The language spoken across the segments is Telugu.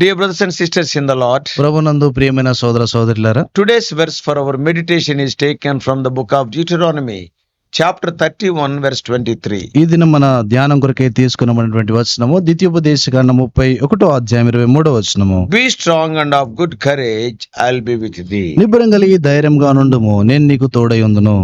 Dear brothers and sisters in the Lord ప్రభునందు ప్రియమైన సోదర సోదరులారా today's verse for our meditation is taken from the book of Deuteronomy chapter thirty one verse twenty three ఈ మన ధ్యానం కొరకై తీసుకున్నటువంటి వచనము ద్వితీయోపదేశ గణ ముప్పై ఒకటో అధ్యాయం ఇరవై మూడో వచనము. Be strong and of good courage I be with thee నిబ్బరం కలిగి ధైర్యంగా నుండుము నేను నీకు తోడై ఉందను.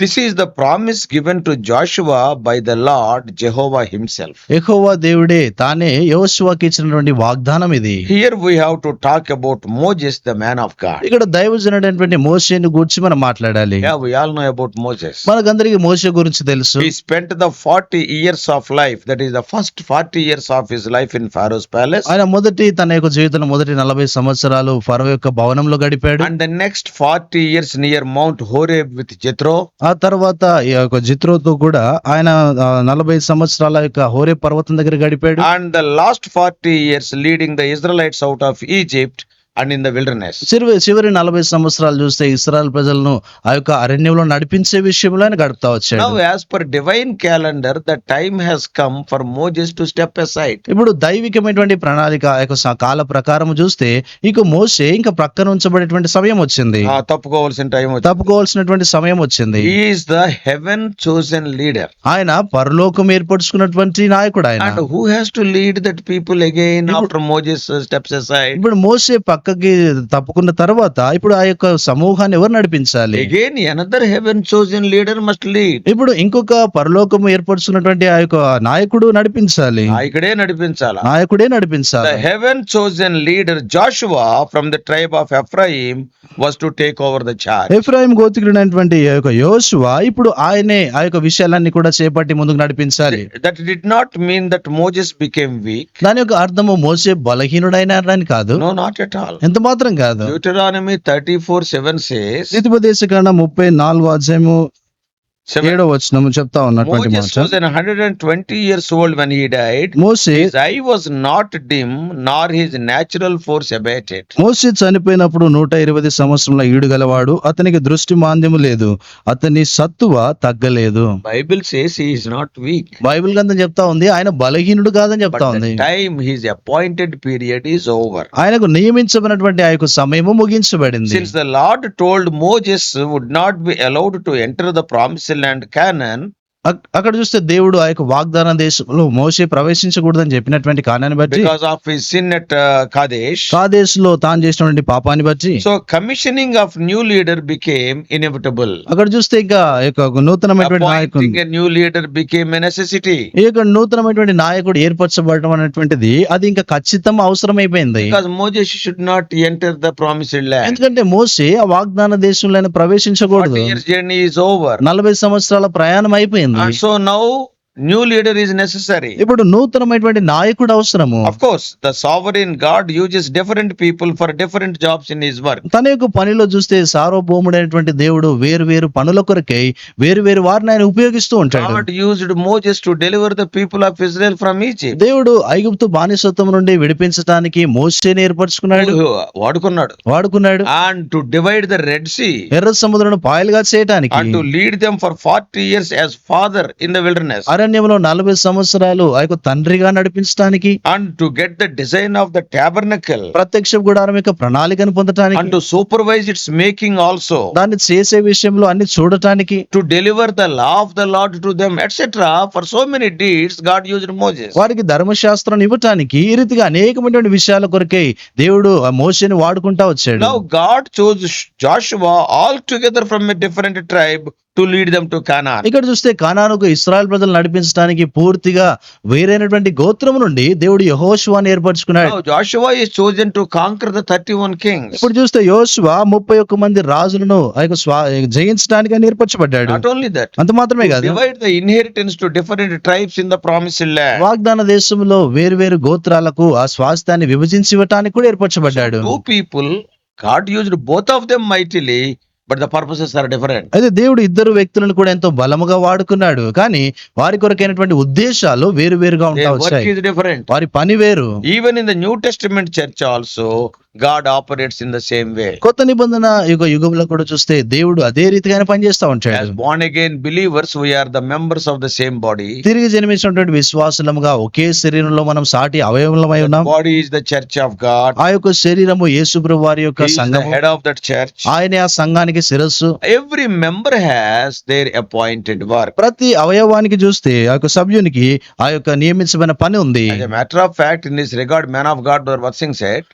This is the promise given to Joshua by the Lord Jehovah himself యెహోవా దేవుడే తానే యోషువాకి ఇచ్చినటువంటి వాగ్దానం ఇది. Here we have to talk about Moses the man of God ఇక్కడ దైవజనుడైనటువంటి మోషే ని గురించి మనం మాట్లాడాలి. Yeah we all about Moses మనకందరికి మోషే గురించి తెలుసు. He spent the 40 years of life that is the first 40 years of his life in Pharaoh's palace ఆయన మొదటి తన యొక్క జీవితం మొదటి 40 సంవత్సరాలు ఫరో యొక్క భవనంలో గడిపాడు. And the next 40 years near Mount Horeb with Jethro ఆ తర్వాత ఈ యొక్క జిత్రోతో కూడా ఆయన నలభై సంవత్సరాల యొక్క హోరే పర్వతం దగ్గర గడిపాడు. And the last forty years leading the Israelites out of Egypt and in the wilderness. చివరి చివరి నలభై సంవత్సరాలు చూస్తే ఇస్రాయల్ ప్రజలను ఆ యొక్క అరణ్యంలో నడిపించే విషయంలో ఆయన గడుపుతా వచ్చాడు as per divine calendar, the time has come for Moses to step aside. ఇప్పుడు దైవికమైనటువంటి ప్రణాళిక ఆ యొక్క కాల ప్రకారం చూస్తే ఇక మోసే ఇంకా ప్రక్కన ఉంచబడేటువంటి సమయం వచ్చింది తప్పుకోవాల్సిన టైం. తప్పుకోవాల్సినటువంటి సమయం వచ్చింది is the heaven chosen leader. ఆయన పరలోకం ఏర్పరచుకున్నటువంటి నాయకుడు ఆయన has to lead that people again after Moses uh, steps aside? ఇప్పుడు మోసే పక్కకి తప్పుకున్న తర్వాత ఇప్పుడు ఆ యొక్క సమూహాన్ని ఎవరు నడిపించాలి chosen leader must lead. ఇప్పుడు ఇంకొక పరలోకము ఏర్పరుచుకున్నటువంటి ఆ యొక్క నాయకుడు నడిపించాలి ఇక్కడే నడిపించాలా నాయకుడే నడిపించాలి heaven chosen leader Joshua from the tribe of Ephraim was to take over the charge. Ephraim గోత్రికుడైనటువంటి ఆ యొక్క యోశువ ఇప్పుడు ఆయనే ఆ యొక్క విషయాలన్నీ కూడా చేపట్టి ముందుకు నడిపించాలి That did not mean that Moses became weak. దాని యొక్క అర్థము మోసే బలహీనుడైనారని కాదు No, not at all. ఎంత మాత్రం కాదు 34 7 says, స్థితిపదేశ కాండ ముప్పై నాలుగో అధ్యాయము ఏడో వచ్చిన చెప్తా ఉన్నటువంటి hundred twenty years old when he died Moses eye dim nor his natural force abated Moses చనిపోయినప్పుడు నూట ఇరవై సంవత్సరంలో ఈడు గలవాడు అతనికి దృష్టి మాంద్యము లేదు. అతని సత్తువ తగ్గలేదు. Bible says not weak Bible గ్రంథం చెప్తా ఉంది. ఆయన బలహీనుడు కాదని చెప్తా ఉంది. Time his appointed period is over ఆయనకు నియమించబడినటువంటి ఆ యొక్క సమయము ముగించబడింది. Since the Lord told Moses would not be allowed to enter the promised And cannon అక్కడ చూస్తే దేవుడు ఆ యొక్క వాగ్దాన దేశంలో మోసే ప్రవేశించకూడదని చెప్పినటువంటి కారణాన్ని బట్టి because of his sin at Kadesh, కాదేశ్లో తాను చేసినటువంటి పాపాన్ని బట్టి so commissioning of new leader became inevitable. అక్కడ చూస్తే ఇంకా యొక్క నూతనమైనటువంటి నాయకుడు Appointing a new leader became a necessity. ఈ యొక్క నూతనమైనటువంటి నాయకుడు ఏర్పరచబడటం అనేటువంటిది అది ఇంకా ఖచ్చితం అవసరమైపోయింది should not enter the promised land. ఎందుకంటే మోసే ఆ వాగ్దాన దేశంలో ప్రవేశించకూడదు 40 years journey is over. నలభై సంవత్సరాల ప్రయాణం అయిపోయింది Secondly, uh, so now new leader is necessary ఇప్పుడు నూతనమైనటువంటి నాయకుడు అవసరము. Of course the sovereign God uses different people for different jobs in his work తన యొక్క పనిలో చూస్తే సార్వభౌముడైనటువంటి దేవుడు వేరు వేరు పనుల కొరకై వేరు వేరు వారిని ఆయన ఉపయోగిస్తూ ఉంటాడు. God used Moses to deliver the people of Israel from దేవుడు ఐగుప్తు బానిసత్వం నుండి విడిపించడానికి మోస్టేని ఏర్పరచుకున్నాడు. వాడుకున్నాడు. వాడుకున్నాడు. And to divide the Red Sea ఎర్ర సముద్రను పాయలుగా చేయడానికి and lead them for 40 years father in the అరణ్యంలో నలభై సంవత్సరాలు ఆ యొక్క తండ్రిగా నడిపించడానికి and to get the design of the tabernacle ప్రత్యక్ష గుడారం యొక్క ప్రణాళికను పొందటానికి and supervise its making also దాన్ని చేసే విషయంలో అన్ని చూడటానికి to deliver the law of the Lord to them etcetera for so many deeds God use Moses వారికి ధర్మశాస్త్రం ఇవ్వటానికి ఈ రీతిగా అనేకమైనటువంటి విషయాల కొరకై దేవుడు ఆ మోషేని వాడుకుంటా వచ్చాడు. Now God choose Joshua all together from a different tribe to lead them to Canaan. ఇక్కడ చూస్తే కానానుకు ఇస్రాయల్ ప్రజలు నడిపించడానికి పూర్తిగా వేరైనటువంటి గోత్రం నుండి దేవుడు యహోశువాని ఏర్పరచుకున్నాడు. Now Joshua is chosen to conquer the 31 kings. ఇప్పుడు చూస్తే యోశువ ముప్పై ఒక్క మంది రాజులను జయించడానికి ఆయన ఏర్పరచబడ్డాడు. Not only that అంత మాత్రమే కాదు the inheritance to different tribes in the promised land. వాగ్దాన దేశంలో వేరు వేరు గోత్రాలకు ఆ స్వాస్థ్యాన్ని విభజించి ఇవ్వటానికి కూడా ఏర్పరచబడ్డాడు. Two people God used both of them mightily but the purposes are different అయితే దేవుడు ఇద్దరు వ్యక్తులను కూడా ఎంతో బలముగా వాడుకున్నాడు. కానీ వారి కొరకైనటువంటి ఉద్దేశాలు వేరు వేరుగా ఉంటాయి డిఫరెంట్ వారి పని వేరు. Even in the New Testament church also God operates in the same way కొత్త నిబంధన యుగ యుగంలో కూడా చూస్తే దేవుడు అదే రీతిగా పనిచేస్తా ఉంటాడు. Born again believers we are the members of the same body తిరిగి జన్మించినటువంటి విశ్వాసులముగా ఒకే శరీరంలో మనం సాటి అవయవలమై ఉన్నాం. Body is the church of God ఆ యొక్క శరీరము యేసు వారి యొక్క సంఘం హెడ్ ఆఫ్ దట్ చర్చ్ ఆయన ఆ సంఘానికి శిరస్సు. Every member has their appointed work ప్రతి అవయవానికి చూస్తే ఆ యొక్క సభ్యునికి ఆ యొక్క నియమించబడిన పని ఉంది. Matter of fact in this regard man of God వర్సింగ్ సెట్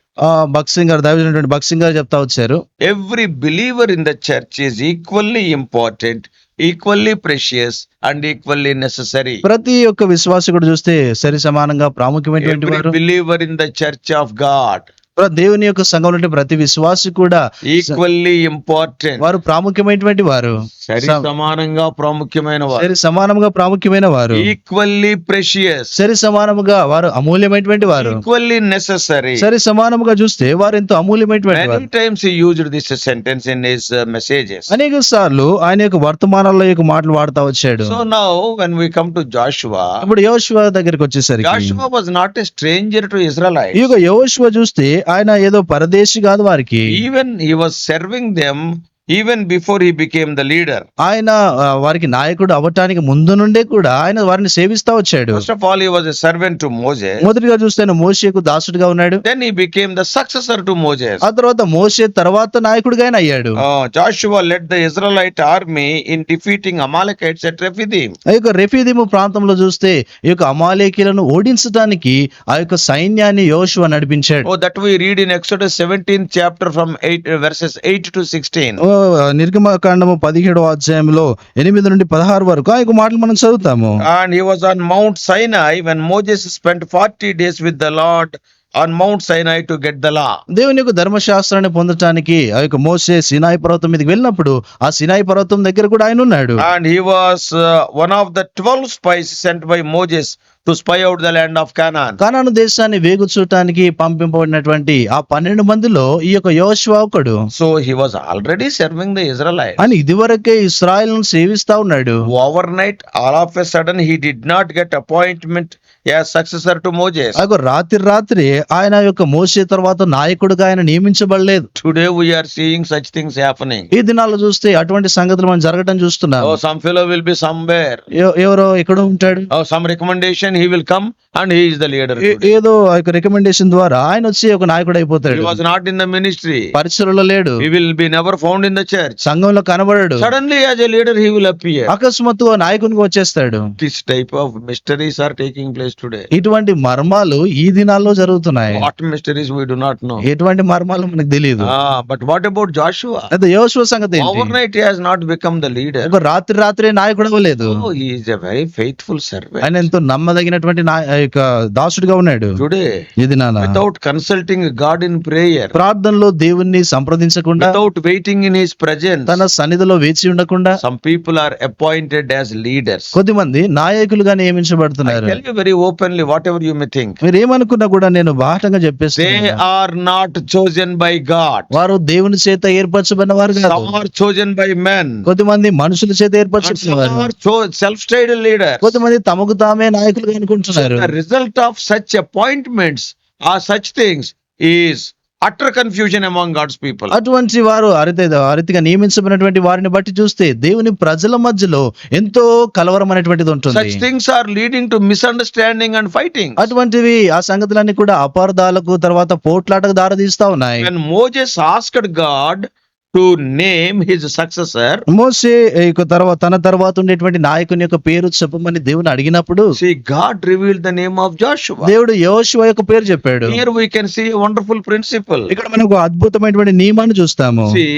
బక్సింగర్ దైవజనటువంటి బక్సింగర్ చెప్తా వచ్చారు. Every believer in the church is equally important equally precious and equally necessary ప్రతి ఒక్క విశ్వాసకుడు చూస్తే సరి సమానంగా ప్రాముఖ్యమైన believer in the church of God దేవుని యొక్క సంఘంలో ఉండే ప్రతి విశ్వాసి కూడా equally important. వారు ప్రాముఖ్యమైనటువంటి వారు. సరి సమానంగా ప్రాముఖ్యమైన వారు. సరి సమానముగా ప్రాముఖ్యమైన వారు. ఈక్వల్లీ ప్రెషియస్ సరి సమానముగా వారు అమూల్యమైనటువంటి వారు. ఈక్వల్లీ నెససరీ సరి సమానముగా చూస్తే వారు ఎంతో అమూల్యమైనటువంటి మెనీ వారు. Times this sentence in his uh, messages. అనేక సార్లు ఆయన యొక్క వర్తమానాల్లో యొక్క మాటలు వాడుతా వచ్చాడు. So now when we come to joshua ఇప్పుడు యోశువ దగ్గరికి వచ్చేసరికి joshua was not a stranger to ఈ israelites యొక్క యోశువ చూస్తే ఆయన ఏదో పరదేశి కాదు వారికి even he was serving them even before he became the leader ఆయన వారికి నాయకుడు అవ్వటానికి ముందు నుండే కూడా ఆయన వారిని సేవిస్తా వచ్చాడు. First of all he was servant to Moses మొదటిగా చూస్తే మోషేకు దాసుడుగా ఉన్నాడు. Then he became the successor to Moses ఆ తర్వాత మోషే తర్వాత నాయకుడుగా ఆయన అయ్యాడు. Joshua led the Israelite army in defeating Amalekites at Rephidim ఆ రెఫిదీమ్ ప్రాంతంలో చూస్తే ఈ యొక్క అమాలేకీలను ఓడించడానికి ఆయొక్క సైన్యాన్ని యోషువ నడిపించాడు. ఓ that we read in Exodus seventeen chapter from eight verses eight to sixteen నిర్గమకాండము పదిహేడు అధ్యాయంలో ఎనిమిది నుండి పదహారు వరకు ఆ యొక్క మాటలు మనం చదువుతాము. And he was on mount I when Moses spend forty days with the Lord on Mount Sinai to get the law. దేవుని యొక్క ధర్మశాస్త్రాన్ని పొందటానికి ఆ యొక్క మోసే సినాయి పర్వతం మీదకి వెళ్ళినప్పుడు ఆ సినాయి పర్వతం దగ్గర కూడా ఆయన ఉన్నాడు And he was uh, one of the 12 spies sent by Moses to spy out the land of Canaan. Canaan దేశాన్ని వేగు చూడటానికి పంపింపబడినటువంటి ఆ పన్నెండు మందిలో ఈ యొక్క యోశువ ఒకడు So he was already serving the Israelites. అని ఇదివరకే ఇస్రాయల్ సేవిస్తా ఉన్నాడు Overnight, all of a sudden, he did not get appointment as successor to Moses రాత్రి రాత్రి ఆయన యొక్క మోసే తర్వాత నాయకుడుగా ఆయన నియమించబడలేదు. Today we are seeing such things happening ఈ దినాల్లో చూస్తే అటువంటి సంగతులు మనం జరగటం చూస్తున్నాం ఓ some fellow will be somewhere ఎవరో ఇక్కడ ఉంటాడు. Some recommendation he will come and he is the leader ఏదో ఒక రికమెండేషన్ ద్వారా ఆయన వచ్చి ఒక నాయకుడు అయిపోతాడు. Was not in the ministry పరిసరంలో లేడు. He will be never found in the church సంఘంలో కనబడడు. Suddenly as a leader he will appear అకస్మాత్తుగా నాయకునికి వచ్చేస్తాడు. This type of mysteries are taking place ఇటువంటి మర్మాలు ఈ దినాల్లో జరుగుతున్నాయి. What mysteries we not know ఎటువంటి మర్మాలు మనకు తెలియదు బట్ వాట్ అబౌట్ జాషు అంటే సంగతి over not become the leader రాత్రి రాత్రి నాయకుడు అవ్వలేదు he is very faithful servant ఆయన ఎంతో నమ్మదగినటువంటి నాయక దాసుడుగా ఉన్నాడు. టుడే ఈ దినాన without consulting God in prayer ప్రార్థనలో దేవుణ్ణి సంప్రదించకుండా without waiting in his presence తన సన్నిధిలో వేచి ఉండకుండా some people are appointed as leaders కొద్దిమంది నాయకులుగా నియమించబడుతున్నారు. Very openly whatever you may think మీరు ఏమనుకున్నా కూడా నేను బాహటంగా చెప్పేసి they are not chosen by God వారు దేవుని చేత ఏర్పరచబడిన వారు కాదు. చోజన్ బై మెన్ కొద్దిమంది మనుషుల చేత ఏర్పరచబడిన వారు. ఆర్ సెల్ఫ్ స్టైడ్ లీడర్ కొద్దిమంది తమకు తామే నాయకులుగా అనుకుంటున్నారు. రిజల్ట్ ఆఫ్ సచ్ అపాయింట్మెంట్స్ ఆ such things is utter confusion among God's people అటువంటి వారు అరితే అరితిగా నియమించబడినటువంటి వారిని బట్టి చూస్తే దేవుని ప్రజల మధ్యలో ఎంతో కలవరం అనేటువంటిది ఉంటుంది things are leading to misunderstanding and fighting అటువంటివి ఆ సంగతులన్నీ కూడా అపార్థాలకు తర్వాత పోట్లాటకు దారి తీస్తా ఉన్నాయి. And Moses asked God to name his successor, మోసే తర్వాత తన తర్వాత ఉండేటువంటి నాయకుని యొక్క పేరు చెప్పమని దేవుని అడిగినప్పుడు see, God revealed the name of Joshua. దేవుడు యోశువ యొక్క పేరు చెప్పాడు we can see a wonderful principle. ఇక్కడ మనం ఒక అద్భుతమైనటువంటి నియమాన్ని చూస్తాము See,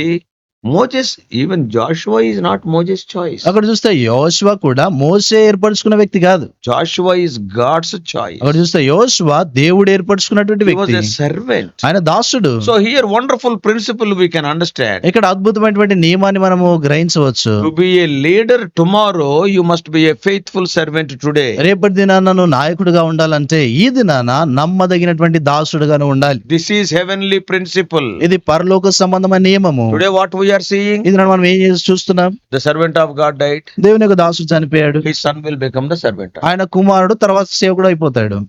Moses even Joshua is not Moses choice అక్కడ చూస్తే యోశువా కూడా మోసే ఏర్పరచుకున్న వ్యక్తి కాదు. జాషువా ఈజ్ గాడ్స్ చాయిస్ అక్కడ చూస్తే యోశువా దేవుడు ఏర్పరచుకున్నటువంటి వ్యక్తి. సర్వెంట్ ఆయన దాసుడు. So here wonderful principle we can understand ఇక్కడ అద్భుతమైనటువంటి నియమాన్ని మనము గ్రహించవచ్చు. To be a leader tomorrow you must be a faithful servant today రేపటి దినాన నువ్వు నాయకుడిగా ఉండాలంటే ఈ దినాన నమ్మదగినటువంటి దాసుడుగాను ఉండాలి. దిస్ ఈస్ హెవెన్లీ ప్రిన్సిపల్ ఇది పరలోక సంబంధమైన నియమము. టుడే వాట్ వి ఆర్ ఇది మనం ఏం చూస్తున్నాం? సర్వెంట్ ఆఫ్ గాడ్ డైట్ దేవుని యొక్క చనిపోయాడు. His son will become the servant ఆయన కుమారుడు తర్వాత సేవ్ కూడా అయిపోతాడు.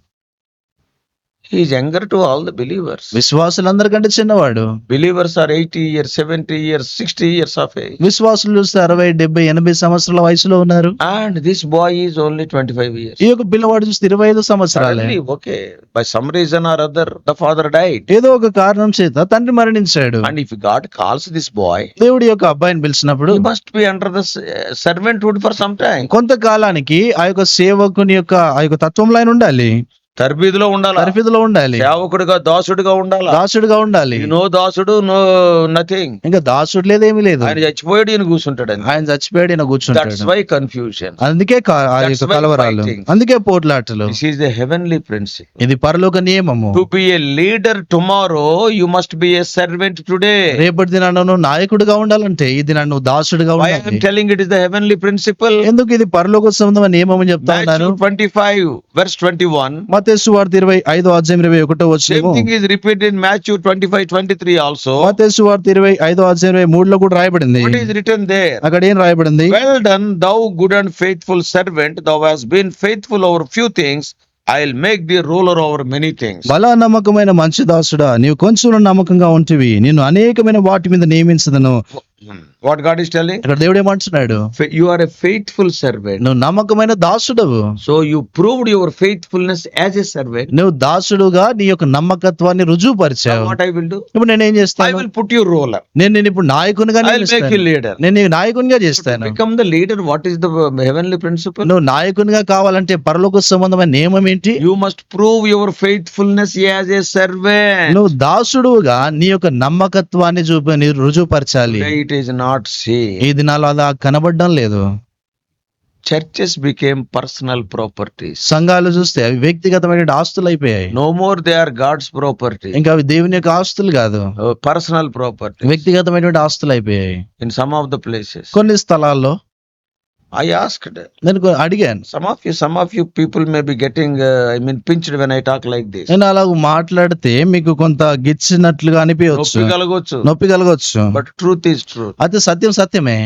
Is younger to all the believers విశ్వాసులందరి కంటే చిన్నవాడు. Believers are eighty years seventy years sixty years of age విశ్వాసులు అరవై డెబ్బై ఎనభై సంవత్సరాల వయసులో ఉన్నారు. And this boy is only twenty five years ఈ యొక్క పిల్లవాడు చూస్తే ఇరవై ఐదు సంవత్సరాలు. Okay by some reason or other the father died ఏదో ఒక కారణం చేత తండ్రి మరణించాడు. And if God calls this boy దేవుడి యొక్క అబ్బాయిని పిలిచినప్పుడు must be under the servanthood for some time కొంతకాలానికి ఆ యొక్క సేవకుని యొక్క ఆ యొక్క తత్వంలో ఆయన ఉండాలి. తర్ఫీదులో ఉండాలి? తర్ఫీదులో ఉండాలి. సేవకుడిగా దాసుడిగా ఉండాలి? దాసుడిగా ఉండాలి. నో దాసుడు నో నథింగ్ ఇంకా దాసుడు లేదు ఏమి లేదు. ఆయన చచ్చిపోయాడు ఈయన కూర్చుంటాడు ఆయన చచ్చిపోయాడు ఈయన కూర్చుంటాడు. దట్స్ వై కన్ఫ్యూజన్ అందుకే కలవరాలు. అందుకే పోట్లాటలు. దిస్ ద హెవెన్లీ ప్రిన్సిపల్ ఇది పరలోక నియమము. To be a leader tomorrow you must be a servant today రేపటి దిన నువ్వు నాయకుడిగా ఉండాలంటే ఇది నన్ను దాసుడిగా ఉండాలి. Telling it is the heavenly principle ఎందుకు ఇది పరలోక సంబంధమైన నియమం అని చెప్తా ఉన్నాను 25 ట్వంటీ 21 మతేసు వార్త ఇరవై ఐదో అధ్యాయం ఇరవై ఒకటో వచ్చింది మతేసు వార్త ఇరవై ఐదో అధ్యాయం ఇరవై మూడు లో కూడా రాయబడింది. రిటర్న్ దే అక్కడ ఏం రాయబడింది? Well done thou good and faithful servant thou has been faithful over few things I'll make thee ruler over many things బల నమ్మకమైన మంచి దాసుడా నీవు కొంచెం నమ్మకంగా ఉంటివి. నేను అనేకమైన వాటి మీద నియమించదను. వాట్ గాడ్ ఇస్ టెల్లింగ్ ఇక్కడ దేవుడు ఏమంటున్నాడు? You are a faithful servant నువ్వు నమ్మకమైన దాసుడు so you proved your faithfulness as a servant నువ్వు దాసుడుగా నీ యొక్క నమ్మకత్వాన్ని రుజువు పరిచావు వాట్ ఐ విల్ డు ఇప్పుడు చేస్తాను? I will put you ruler నేను నేను ఇప్పుడు నాయకునిగా లీడర్ నేను నాయకునిగా చేస్తాను. Become the leader what is the heavenly principle నువ్వు నాయకునిగా కావాలంటే పరలోక సంబంధమైన నియమం ఏంటి? You must prove your faithfulness as a servant నువ్వు దాసుడుగా నీ యొక్క నమ్మకత్వాన్ని చూపి రుజువు పరచాలి ఇట్ ఈస్ నాట్ సీ ఈ దినాల్లో అలా కనబడడం లేదు. చర్చెస్ బికేమ్ పర్సనల్ ప్రాపర్టీ సంఘాలు చూస్తే అవి వ్యక్తిగతమైన ఆస్తులు అయిపోయాయి. No more they are God's property ఇంకా అవి దేవుని యొక్క ఆస్తులు కాదు. పర్సనల్ ప్రాపర్టీ వ్యక్తిగతమైన ఆస్తులు అయిపోయాయి. In some of the places కొన్ని స్థలాల్లో ఐ ఆస్క్డ్ నేను అడిగాను some of you some of you people may be getting I mean pinched when I talk like this నేను అలా మాట్లాడితే మీకు కొంత గిచ్చినట్లుగా అనిపించవచ్చు. నొప్పి కలగవచ్చు నొప్పి కలగవచ్చు బట్ ట్రూత్ ఇస్ ట్రూత్ అది సత్యం సత్యమే.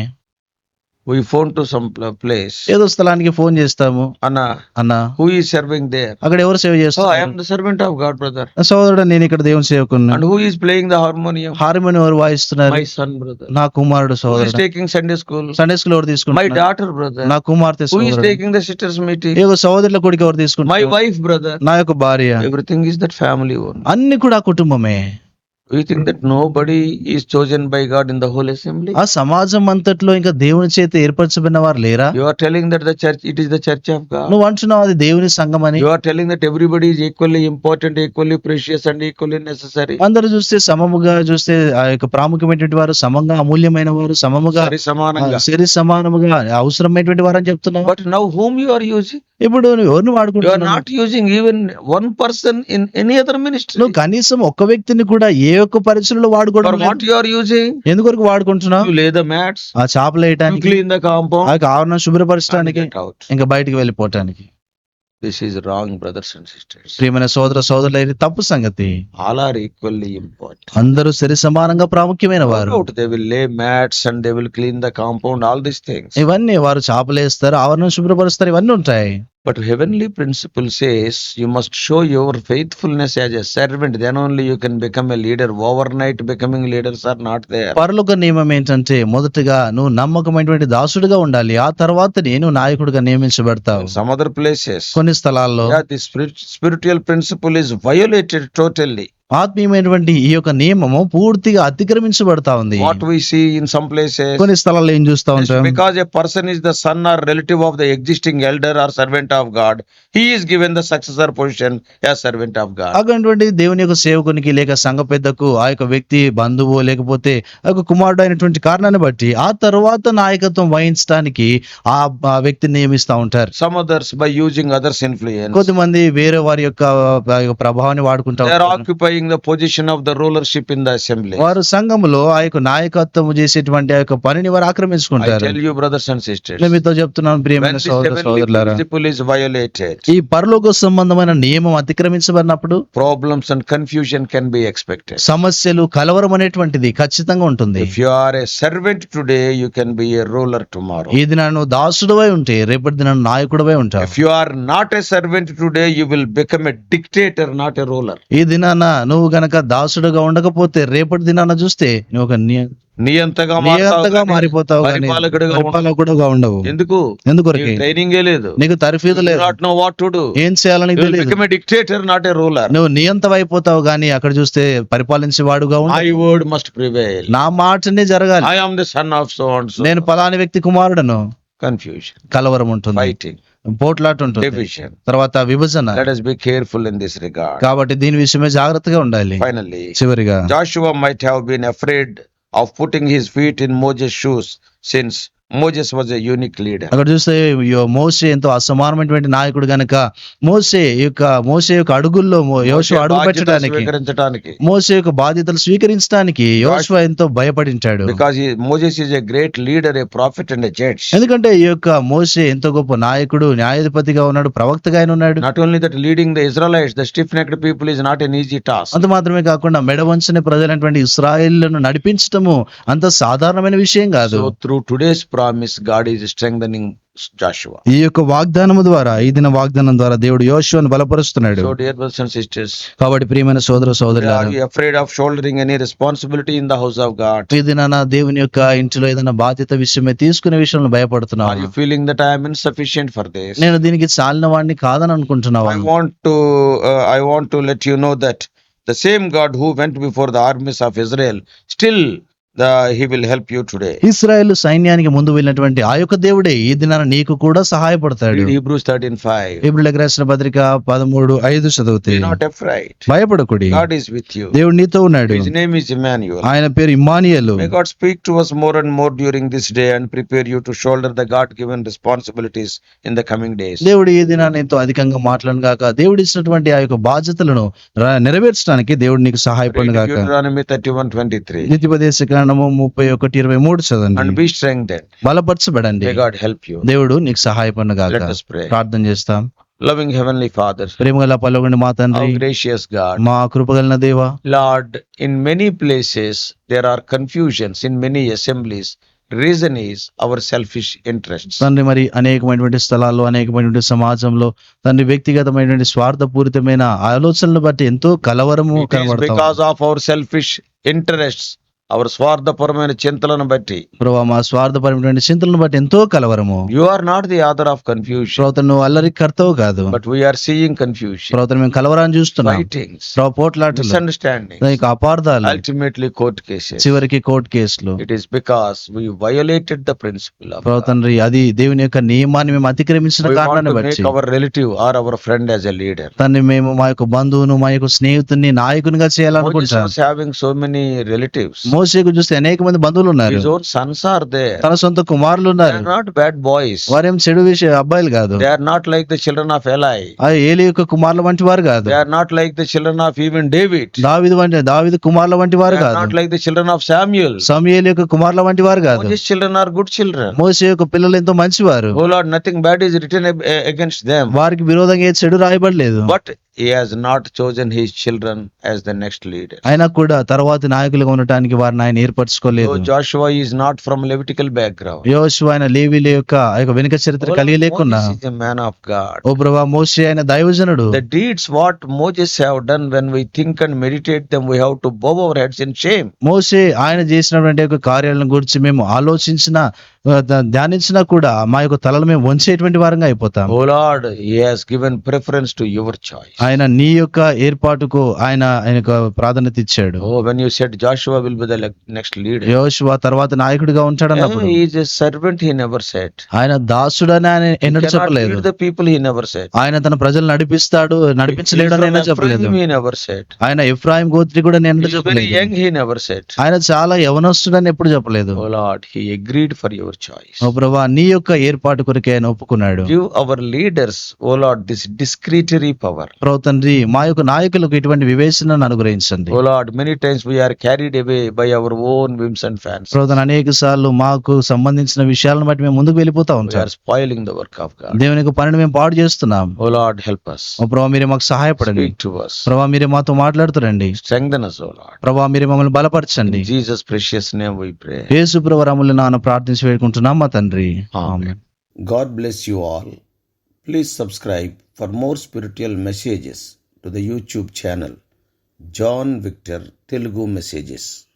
We phone to some place ఏదో స్థలానికి ఫోన్ చేస్తాము. అన్న అన్న. హూ ఈస్ సర్వింగ్ దేర్ అక్కడ ఎవరు సేవ ఐ చేస్తారు? Am the servant of God brother సోదరుడు నేను ఇక్కడ దేవుని సేవకున్నా and who is playing the harmonium harmonium ఎవరు వాయిస్తున్నారు? మై సన్ బ్రదర్ నా కుమారుడు సోదరుడు. Taking Sunday school Sunday school ఎవరు మై తీసుకుంటారు డాటర్ బ్రదర్ నా కుమార్తె who is taking the sisters meeting ఏదో సోదరుల కొడుకు ఎవరు మై తీసుకుంటారు వైఫ్ బ్రదర్ నా యొక్క భార్య. Everything is that family own అన్ని కూడా కుటుంబమే. ఆ సమాజం అంతట్లో ఇంకా దేవుని చేత ఏర్పరచబడిన వారు లేరా? You are telling that the church it is the church of God నువ్వు అంటున్నావు అది దేవుని సంఘం అని you are telling that everybody is equally important equally precious and equally necessary అందరు చూస్తే సమముగా చూస్తే ఆ యొక్క ప్రాముఖ్యమైనటువంటి వారు సమంగా అమూల్యమైన వారు సమముగా సరి సమానంగా. సరి సమానముగా అవసరమైనటువంటి వారని చెప్తున్నావు but now whom you are using ఇప్పుడు ఎవరిని వాడుకుంటున్నావు? Not using even one person in any other minister నువ్వు కనీసం ఒక వ్యక్తిని కూడా ఏ ఏ ఒక్క పరిస్థితుల్లో వాడుకోవడానికి వాడుకుంటున్నావు? లేదా మ్యాట్స్ ఆ చేపలు వేయటానికి ఆవరణ శుభ్రపరచడానికి ఇంకా బయటకు వెళ్ళిపోవటానికి. This is wrong brothers and sisters ప్రియమైన సోదర సోదరులు అయితే తప్పు సంగతి. ఆల్ ఆర్ ఈక్వల్లీ అందరూ సరి సమానంగా ప్రాముఖ్యమైన వారు. They will lay mats and they will clean the compound all this things ఇవన్నీ వారు చేపలేస్తారు ఆవరణ శుభ్రపరుస్తారు ఇవన్నీ ఉంటాయి. But heavenly principle says you must show your faithfulness as a servant then only you can become a leader overnight becoming leaders are not they పర్లుక నియమం ఏంటంటే మొదటగా నువ్వు నమ్మకమైనటువంటి దాసుడిగా ఉండాలి. ఆ తర్వాత నేను నాయకుడిగా నియమించబడతావు. సమ్ అదర్ ప్లేసెస్ కొన్ని స్థలాల్లో the spiritual principle is violated totally ఆత్మీయమైనటువంటి ఈ యొక్క నియమము పూర్తిగా అతిక్రమించబడతా ఉంది. కొన్ని స్థలాల్లో ఏం చూస్తా ఉంటాం? Because a person is the son or relative of the existing elder or servant of God he is given the successor position or servant of God అటువంటి దేవుని యొక్క సేవకునికి లేక సంఘ పెద్దకు ఆ యొక్క వ్యక్తి బంధువు లేకపోతే ఒక కుమారుడు అయినటువంటి కారణాన్ని బట్టి ఆ తర్వాత నాయకత్వం వహించడానికి ఆ వ్యక్తి నియమిస్తా ఉంటారు. Some others by using others influence కొద్దిమంది వేరే వారి యొక్క ప్రభావాన్ని వాడుకుంటారు occupy occupying the position of the rulership in the assembly. వారు సంఘములో ఆ యొక్క నాయకత్వం చేసేటువంటి ఆ యొక్క పనిని వారు I ఆక్రమించుకుంటారు tell you, brothers and sisters, నేను మీతో చెప్తున్నాను when ప్రియమైన this సోదర heavenly సోదరులారా principle is violated, ఈ పరలోక సంబంధమైన నియమం అతిక్రమించబడినప్పుడు problems and confusion can be expected. సమస్యలు కలవరం అనేటువంటిది ఖచ్చితంగా ఉంటుంది If you are a servant today, you can be a ruler tomorrow. ఈ దిన నువ్వు దాసుడువై ఉంటే రేపటి దిన నాయకుడువై ఉంటావు If you are not a servant today, you will become a dictator, not a ruler. ఈ దినాన నువ్వు గనక దాసుడుగా ఉండకపోతే రేపటి దినాన చూస్తే నువ్వు ఒక నియ- నియంతగా మారిపోతావు పరిపాలకుడిగా ఉండవు. ఉండవు. ఎందుకు? ఎందుకొరకి? ట్రైనింగ్ లేదు. నీకు తరఫీదు లేదు. నో వాట్ టు డూ ఏం చేయాలని తెలియదు డిక్టేటర్ నాట్ ఏ రూలర్ నువ్వు నియంతం అయిపోతావు గానీ అక్కడ చూస్తే పరిపాలించేవాడుగా ఉండు. ఐ వర్డ్ మస్ట్ ప్రివైల్ నా మాటనే జరగాలి. I the son of so నేను పలాని వ్యక్తి కుమారుడను. కన్ఫ్యూజన్ కలవరం ఉంటుంది ఫైటింగ్ పోట్లాట ఉంటుంది డివిజన్ తర్వాత విభజన let us be careful in this regard కాబట్టి దీని విషయమే జాగ్రత్తగా ఉండాలి finally చివరిగా joshua might have been afraid of putting his feet in moses shoes since moses was a unique leader. అక్కడ చూస్తే మోసే ఎంతో అసమానమైనటువంటి నాయకుడు గనక మోసే యొక్క మోసే యొక్క అడుగుల్లో యోశు అడుగు పెట్టడానికి స్వీకరించడానికి మోసే యొక్క బాధ్యతలు స్వీకరించడానికి యోశువ ఎంతో he, moses is a great leader a prophet and a judge. ఎందుకంటే ఈ యొక్క మోసే ఎంతో గొప్ప నాయకుడు న్యాయాధిపతిగా ఉన్నాడు ప్రవక్తగా ఆయన ఉన్నాడు. Not only that leading the israelites the stiff-necked people is not an easy task. అంత మాత్రమే కాకుండా మెడవంచని ప్రజలైనటువంటి ఇస్రాయిల్ను నడిపించటము అంత సాధారణమైన విషయం కాదు. So through today's promise god is strengthening joshua ఈ యొక్క వాగ్దానము ద్వారా ఈ దిన వాగ్దానం ద్వారా దేవుడు యోశువను బలపరుస్తున్నాడు sisters కాబట్టి ప్రియమైన సోదర సోదరులారా afraid of shouldering any responsibility in the house of god ఈ దినాన దేవుని యొక్క ఇంటిలో ఏదైనా బాధ్యత విషయమే తీసుకునే విషయంలో భయపడుతున్నావు you feeling that i am insufficient for this నేను దీనికి చాలిన వాడిని కాదని అనుకుంటున్నావా i want to uh, i want to let you know that the same god who went before the armies of israel Israel సైన్యానికి ముందు వెళ్ళినటువంటి ఆ యొక్క దేవుడే ఈ దిన నీకు కూడా సహాయపడతాడు. హిబ్రూస్ థర్టీన్ ఫైవ్ పత్రిక పదమూడు ఐదు చదివితే నాట్ ఎఫ్రైట్ భయపడకూడి. గాడ్ ఇస్ దేవుడు నీతో ఉన్నాడు. నేమ్ ఇస్ ఇమానుయేల్ ఆయన పేరు Emmanuel speak to us more and more during this day and prepare you to shoulder the given responsibilities in the coming days దేవుడు ఈ దిన నీతో అధికంగా మాట్లాడను కాక దేవుడు ఇచ్చినటువంటి ఆ యొక్క బాధ్యతలను నెరవేర్చడానికి దేవుడు నీకు సహాయపడను గాక. 31 23 కారణము ముప్పై ఒకటి ఇరవై మూడు చదవండి. బలపరచబడండి. హెల్ప్ యూ దేవుడు నీకు సహాయపడిన ప్రార్థన చేస్తాం. లవింగ్ హెవెన్లీ ఫాదర్ ప్రేమ గల పలుగుండి మా తండ్రి గ్రేషియస్ గాడ్ మా కృపగలన దేవ Lord in many places there are confusions in many assemblies reason is our selfish interest తండ్రి మరి అనేకమైనటువంటి స్థలాల్లో అనేకమైనటువంటి సమాజంలో తండ్రి వ్యక్తిగతమైనటువంటి స్వార్థపూరితమైన ఆలోచనలు బట్టి ఎంతో కలవరము because of our selfish interest our స్వార్థపరమైన చింతలను బట్టి ప్రభావ మా స్వార్థపరమైన చింతలను బట్టి ఎంతో కలవరము. You are not the author of confusion ప్రభుత్వం నువ్వు అల్లరి కర్తవ్ కాదు. బట్ వీఆర్ సీయింగ్ కన్ఫ్యూజన్ ప్రభుత్వం మేము కలవరాన్ని చూస్తున్నాం. రైటింగ్స్ ప్రభు పోట్లాట మిస్అండర్స్టాండింగ్ నీకు అపార్థాలు అల్టిమేట్లీ కోర్ట్ కేసు చివరికి కోర్ట్ కేసులు it is because we violated the principle of అది దేవుని యొక్క నియమాన్ని మేము అతిక్రమించిన కారణాన్ని బట్టి. Our relative or our friend as a leader తన్ని మేము మా యొక్క బంధువును మా యొక్క స్నేహితుని నాయకునిగా చేయాలనుకుంటున్నాం. సో మెనీ రిలేటివ్స్ మోసేకు చూస్తే అనేక మంది బంధువులు ఉన్నారు. తన సొంత కుమారులు ఉన్నారు. నాట్ బ్యాడ్ బాయ్స్ వారేం చెడు విషయ అబ్బాయిలు కాదు. Not like the children of Eli ఆ ఏలి యొక్క కుమారుల వంటి వారు కాదు. Not like the children of even David దావీదు వంటి దావీదు కుమారుల వంటి వారు కాదు. Not like the children of Samuel Samuel యొక్క కుమారుల వంటి వారు కాదు. చిల్డ్రన్ ఆర్ గుడ్ చిల్డ్రన్ మోసే యొక్క పిల్లలు ఎంతో మంచివారు. ఓ Lord nothing bad is written against them వారికి విరోధంగా ఏ చెడు రాయబడలేదు. But he has not chosen his children as the next leader. అయినా కూడా తర్వాతి నాయకులుగా ఉండటానికి వారిని ఆయన ఏర్పరచుకోలేదు So Joshua is not from Levitical background. యోశు ఆయన లేవీల యొక్క వెనుక చరిత్ర Oh, కలిగి లేకున్నా man of God. ఓ ప్రభా మోసే ఆయన దైవజనుడు The deeds what Moses have done when we think and meditate them, we have to bow our heads in shame. మోసే ఆయన చేసినటువంటి యొక్క కార్యాలను గురించి మేము ఆలోచించిన ద- ధ్యానించినా కూడా మా యొక్క తలలు మేము వంచేటువంటి వారంగా అయిపోతాం Oh Lord, he has given preference to your choice. ఆయన నీ యొక్క ఏర్పాటుకు ఆయన ఆయన ప్రాధాన్యత ఇచ్చాడు. తర్వాత నాయకుడిగా ఉంటాడు సర్వెంట్ హీ నెవర్ సెట్ ఆయన దాసుడు అని చెప్పలేదు. పీపుల్ హీ నెవర్ సెట్ ఆయన తన ప్రజలు నడిపిస్తాడు సెట్ ఆయన ఇబ్రాహిం గోత్రి కూడా నేను సెట్ ఆయన చాలా యవనస్తుడు అని ఎప్పుడు చెప్పలేదు. ఓ Lord agreed for your choice ఓ ప్రభువా నీ యొక్క ఏర్పాటు కొరకే ఆయన ఒప్పుకున్నాడు. Give our leaders oh Lord discretionary power ప్రభు తండ్రి మా యొక్క నాయకులకు ఇటువంటి వివేచనను అనుగ్రహించండి O Lord, many times we are carried away by our own whims and fancies. ప్రభుత్వం అనేక సార్లు మాకు సంబంధించిన విషయాలను బట్టి మేము ముందుకు వెళ్ళిపోతా ఉంటాం spoiling the work of God. దేవుని యొక్క పనిని మేము పాడు చేస్తున్నాం O Lord, help us. ఓ ప్రభా మీరే మాకు సహాయపడండి to us. ప్రభా మీరే మాతో మాట్లాడుతారండి Strengthen us, O Lord. ప్రభా మీరే మమ్మల్ని బలపరచండి Jesus' precious name we pray. యేసు ప్రభు రాములు నాన్న ప్రార్థించి వేడుకుంటున్నాం మా తండ్రి. ఆమేన్. God bless you all. Please subscribe for more spiritual messages to the YouTube channel John Victor Telugu Messages.